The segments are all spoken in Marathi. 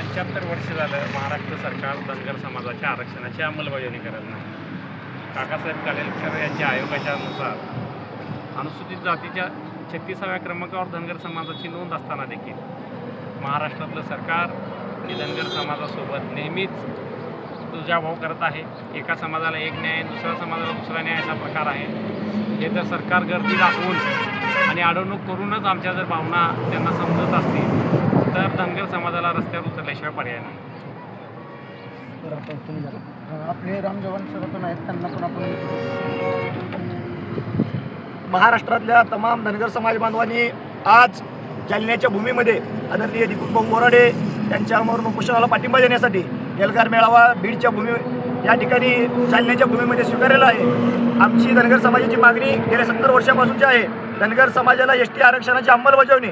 पंच्याहत्तर वर्ष झालं महाराष्ट्र सरकार धनगर समाजाच्या आरक्षणाची अंमलबजावणी करत नाही. काकासाहेब कालेलकर यांच्या आयोगाच्यानुसार अनुसूचित जातीच्या छत्तीसाव्या क्रमांकावर धनगर समाजाची नोंद असताना देखील महाराष्ट्रातलं सरकार आणि धनगर समाजासोबत नेहमीच तुझाभाव करत आहे. एका समाजाला एक न्याय दुसऱ्या समाजाला दुसरा न्याय असा प्रकार आहे. हे तर सरकार गर्दी दाखवून आणि अडवणूक करूनच आमच्या जर भावना त्यांना समजत असतील तर धनगर समाजाला रस्त्यावर उतरल्याशिवाय पर्याय नाही तर आपण तुम्ही जरा. अं, आपले राम जवान सर पण आहेत त्यांना पण आपण महाराष्ट्रातल्या तमाम धनगर समाज बांधवांनी आज जालन्याच्या भूमीमध्ये आदरणीय दीपक भाऊ बोराडे यांच्या अमर उपोषणाला पाठिंबा देण्यासाठी एल्गार मेळावा बीडच्या भूमी या ठिकाणी जालन्याच्या भूमीमध्ये स्वीकारलेला आहे आमची धनगर समाजाची मागणी गेल्या सत्तर वर्षापासूनची आहे धनगर समाजाला एस टी आरक्षणाची अंमलबजावणी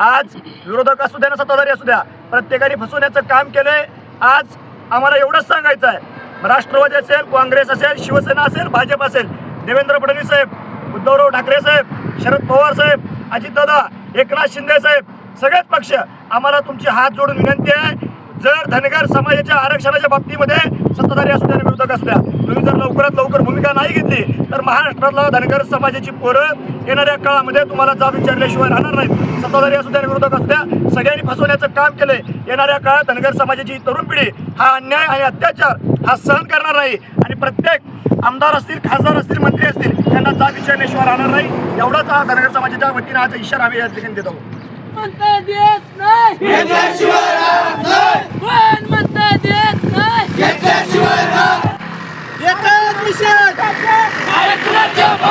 आज विरोधक असू द्या ना सत्ताधारी असू द्या प्रत्येकाने फसवण्याचं काम केलंय. आज आम्हाला एवढंच सांगायचं आहे राष्ट्रवादी असेल काँग्रेस असेल शिवसेना असेल भाजप असेल. देवेंद्र फडणवीस साहेब उद्धवराव ठाकरे साहेब शरद पवार साहेब अजितदादा एकनाथ शिंदे साहेब सगळेच पक्ष आम्हाला तुमची हात जोडून विनंती आहे. जर धनगर समाजाच्या आरक्षणाच्या बाबतीमध्ये सत्ताधारी असू द्या विरोधक असल्या तुम्ही जर लवकरात लवकर भूमिका नाही घेतली तर महाराष्ट्रातला धनगर समाजाची पोरं येणाऱ्या काळामध्ये तुम्हाला जाब विचारल्याशिवाय राहणार नाहीत. सत्ताधारी असू द्या विरोधक असल्या सगळ्यांनी फसवण्याचं काम केलंय. येणाऱ्या काळात धनगर समाजाची तरुण पिढी हा अन्याय आणि अत्याचार हा सहन करणार नाही. आणि प्रत्येक आमदार असतील खासदार असतील मंत्री असतील त्यांना जाब विचारल्याशिवाय राहणार नाही. एवढाच हा धनगर समाजाच्या वतीनं आज इशारा आम्ही या ठिकाणी देतो आहोत देत नाही कोण म्हणता देत नाही एकच मिशन एकच मिशन